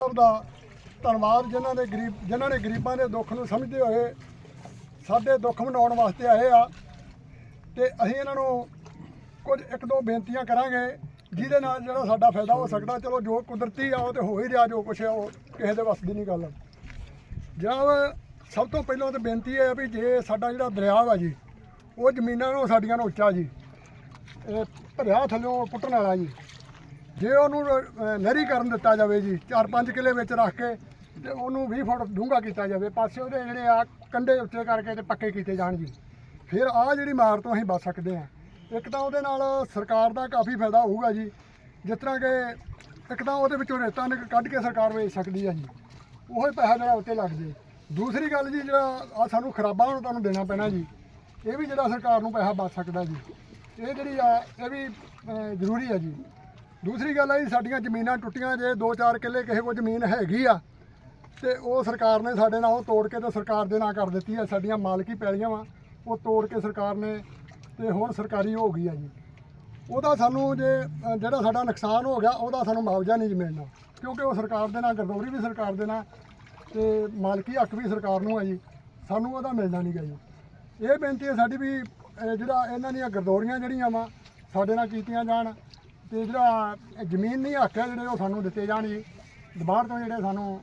ਸਾਹਿਬ ਦਾ ਧੰਨਵਾਦ, ਜਿਨ੍ਹਾਂ ਨੇ ਗਰੀਬ, ਜਿਨ੍ਹਾਂ ਨੇ ਗਰੀਬਾਂ ਦੇ ਦੁੱਖ ਨੂੰ ਸਮਝਦੇ ਹੋਏ ਸਾਡੇ ਦੁੱਖ ਮਨਾਉਣ ਵਾਸਤੇ ਆਏ ਆ। ਤੇ ਅਸੀਂ ਇਹਨਾਂ ਨੂੰ ਕੁਝ ਇੱਕ ਦੋ ਬੇਨਤੀਆਂ ਕਰਾਂਗੇ, ਜਿਹਦੇ ਨਾਲ ਜਿਹੜਾ ਸਾਡਾ ਫਾਇਦਾ ਹੋ ਸਕਦਾ, ਚਲੋ ਜੋ ਕੁਦਰਤੀ ਆ, ਉਹ ਤੇ ਹੋ ਹੀ ਰਿਹਾ, ਜੋ ਕੁਛ ਆ, ਉਹ ਕਿਸੇ ਦੇ ਵੱਸ ਦੀ ਨਹੀਂ ਗੱਲ। ਜਨਾਬ, ਸਭ ਤੋਂ ਪਹਿਲਾਂ ਤਾਂ ਬੇਨਤੀ ਇਹ ਹੈ ਵੀ ਜੇ ਸਾਡਾ ਜਿਹੜਾ ਦਰਿਆ ਵਾ ਜੀ, ਉਹ ਜ਼ਮੀਨਾਂ ਨੂੰ ਸਾਡੀਆਂ ਨੂੰ ਉੱਚਾ ਜੀ। ਇਹ ਭਰਿਆ ਥੱਲਿਓਂ ਪੁੱਟਣ ਵਾਲਾ ਜੀ। ਜੇ ਉਹਨੂੰ ਨਹਿਰੀ ਕਰਨ ਦਿੱਤਾ ਜਾਵੇ ਜੀ 4-5 ਕਿੱਲੇ ਵਿੱਚ ਰੱਖ ਕੇ ਤੇ ਉਹਨੂੰ 20 ਫੁੱਟ ਡੂੰਘਾ ਕੀਤਾ ਜਾਵੇ, ਪਾਸੇ ਉਹਦੇ ਜਿਹੜੇ ਆ ਕੰਡੇ ਉੱਤੇ ਕਰਕੇ ਤੇ ਪੱਕੇ ਕੀਤੇ ਜਾਣ ਜੀ। ਫਿਰ ਆ ਜਿਹੜੀ ਮਾਰ ਤੋਂ ਅਸੀਂ ਬਚ ਸਕਦੇ ਹਾਂ। ਇੱਕ ਤਾਂ ਉਹਦੇ ਨਾਲ ਸਰਕਾਰ ਦਾ ਕਾਫੀ ਫਾਇਦਾ ਹੋਊਗਾ ਜੀ। ਜਿਸ ਤਰ੍ਹਾਂ ਕਿ ਇੱਕ ਤਾਂ ਉਹਦੇ ਵਿੱਚੋਂ ਰੇਤਾਂ ਨਿਕ ਕੱਢ ਕੇ ਸਰਕਾਰ ਵੇਚ ਸਕਦੀ ਹੈ ਜੀ। ਉਹੀ ਪੈਸਾ ਜਿਹੜਾ ਉੱਤੇ ਲੱਗ ਜੇ। ਦੂਸਰੀ ਗੱਲ ਜੀ, ਜਿਹੜਾ ਆ ਸਾਨੂੰ ਖਰਾਬਾਂ ਨੂੰ ਤੁਹਾਨੂੰ ਦੇਣਾ ਪੈਣਾ ਜੀ। ਇਹ ਵੀ ਜਿਹੜਾ ਸਰਕਾਰ ਨੂੰ ਪੈਸਾ ਬਚ ਸਕਦਾ ਜੀ। ਇਹ ਜਿਹੜੀ ਆ, ਇਹ ਵੀ ਜ਼ਰੂਰੀ ਆ ਜੀ। ਦੂਸਰੀ ਗੱਲ ਆ ਜੀ, ਸਾਡੀਆਂ ਜ਼ਮੀਨਾਂ ਟੁੱਟੀਆਂ ਜੇ 2-4 ਕਿੱਲੇ ਕਿਸੇ ਕੋਲ ਜ਼ਮੀਨ ਹੈਗੀ ਆ, ਤੇ ਉਹ ਸਰਕਾਰ ਨੇ ਸਾਡੇ ਨਾਲ ਉਹ ਤੋੜ ਕੇ ਤੇ ਸਰਕਾਰ ਦੇ ਨਾਂ ਕਰ ਦਿੱਤੀ ਆ, ਸਾਡੀਆਂ ਮਾਲਕੀ ਪੈਲੀਆਂ ਵਾ, ਉਹ ਤੋੜ ਕੇ ਸਰਕਾਰ ਨੇ ਤੇ ਹੁਣ ਸਰਕਾਰੀ ਹੋ ਗਈ ਆ ਜੀ। ਉਹਦਾ ਸਾਨੂੰ ਜੇ ਜਿਹੜਾ ਸਾਡਾ ਨੁਕਸਾਨ ਹੋ ਗਿਆ, ਉਹਦਾ ਸਾਨੂੰ ਮੁਆਵਜ਼ਾ ਨਹੀਂ ਮਿਲਣਾ, ਕਿਉਂਕਿ ਉਹ ਸਰਕਾਰ ਦੇ ਨਾਲ, ਗਰਦੌਰੀ ਵੀ ਸਰਕਾਰ ਦੇ ਨਾਲ, ਤੇ ਮਾਲਕੀ ਹੱਕ ਵੀ ਸਰਕਾਰ ਨੂੰ ਆ ਜੀ, ਸਾਨੂੰ ਉਹਦਾ ਮਿਲਣਾ ਨਹੀਂ ਗਾ ਜੀ। ਇਹ ਬੇਨਤੀ ਹੈ ਸਾਡੀ ਵੀ ਜਿਹੜਾ ਇਹਨਾਂ ਦੀਆਂ ਗਰਦੌਰੀਆਂ ਜਿਹੜੀਆਂ ਵਾ, ਸਾਡੇ ਨਾਲ ਕੀਤੀਆਂ ਜਾਣ ਤੇ ਜਿਹੜਾ ਜ਼ਮੀਨ ਨਹੀਂ ਹੱਕ ਹੈ ਜਿਹੜੇ ਉਹ ਸਾਨੂੰ ਦਿੱਤੇ ਜਾਣ ਜੀ। ਦੁਬਾਰ ਤੋਂ ਜਿਹੜੇ ਸਾਨੂੰ